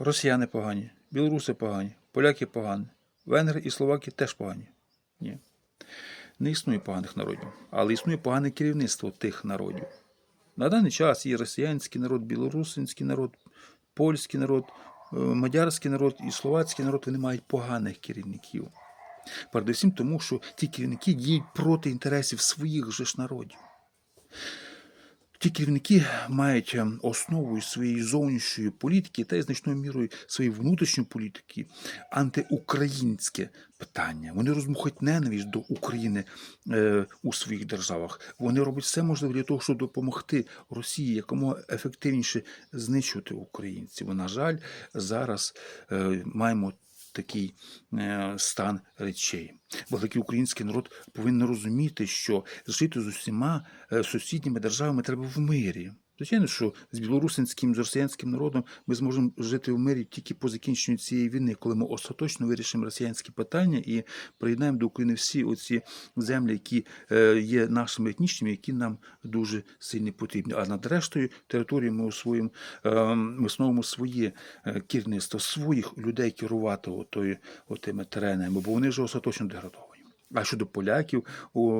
росіяни погані, білоруси погані, поляки погані, венгри і словаки теж погані. Ні. Не існує поганих народів, але існує погане керівництво тих народів. На даний час є росіянський народ, білорусинський народ, польський народ, е, мадярський народ і словацький народ вони мають поганих керівників. Передусім тому, що ті керівники діють проти інтересів своїх же ж народів. Ті керівники мають ем, основою своєї зовнішньої політики та й значною мірою своєї внутрішньої політики антиукраїнське питання. Вони розмухають ненависть до України е, у своїх державах. Вони роблять все можливе для того, щоб допомогти Росії якомога ефективніше знищувати українців. На жаль, зараз е, маємо такий е, стан речей. Великий український народ повинен розуміти, що жити з усіма е, сусідніми державами треба в мирі. Звичайно, що з білорусинським, з росіянським народом ми зможемо жити в мирі тільки по закінченню цієї війни, коли ми остаточно вирішимо росіянські питання і приєднаємо до України всі оці землі, які е, є нашими етнічними, які нам дуже сильно потрібні. А над рештою території ми освоїмо, е, ми встановимо своє е, керівництво, своїх людей керувати отою, отими теренами, бо вони вже остаточно деградовані. А щодо поляків,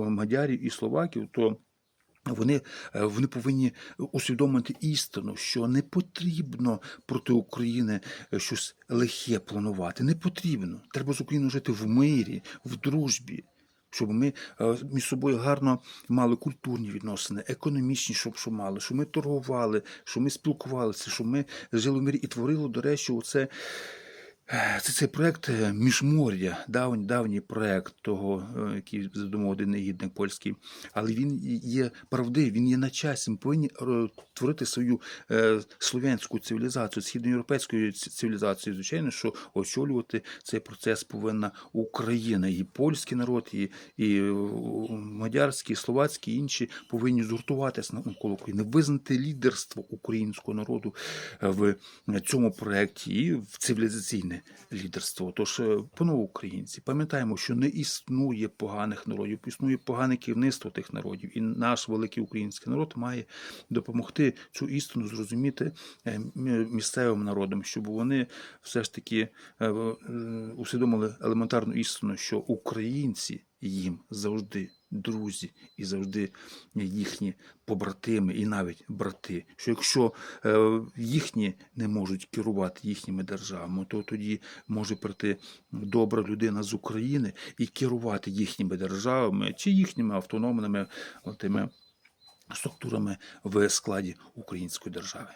мадярів і словаків, то вони, е, вони повинні усвідомити істину, що не потрібно проти України е, щось лихе планувати. Не потрібно. Треба з Україною жити в мирі, в дружбі. Щоб ми е, між собою гарно мали культурні відносини, економічні, щоб що мали, щоб ми торгували, щоб ми спілкувалися, щоб ми жили в мирі і творили, до речі, оце Це цей проект е, Міжмор'я, давній, давній проект того, е, який задумав один негідник польський. Але він є правдивий, він є на часі. Ми повинні е, творити свою е, слов'янську цивілізацію, східноєвропейську ці- цивілізацію. Звичайно, що очолювати цей процес повинна Україна, і польський народ, і, і е, мадярський, і словацький, і інші повинні згуртуватися навколо України, визнати лідерство українського народу е, в цьому проєкті і в цивілізаційне лідерство. Тож, е, панове українці, пам'ятаємо, що не існує поганих народів, існує погане керівництво тих народів, і наш великий український народ має допомогти цю істину зрозуміти е, місцевим народам, щоб вони все ж таки е, е, усвідомили елементарну істину, що українці їм завжди друзі і завжди їхні побратими і навіть брати. Що якщо е, їхні не можуть керувати їхніми державами, то тоді може прийти добра людина з України і керувати їхніми державами чи їхніми автономними тими структурами в складі української держави.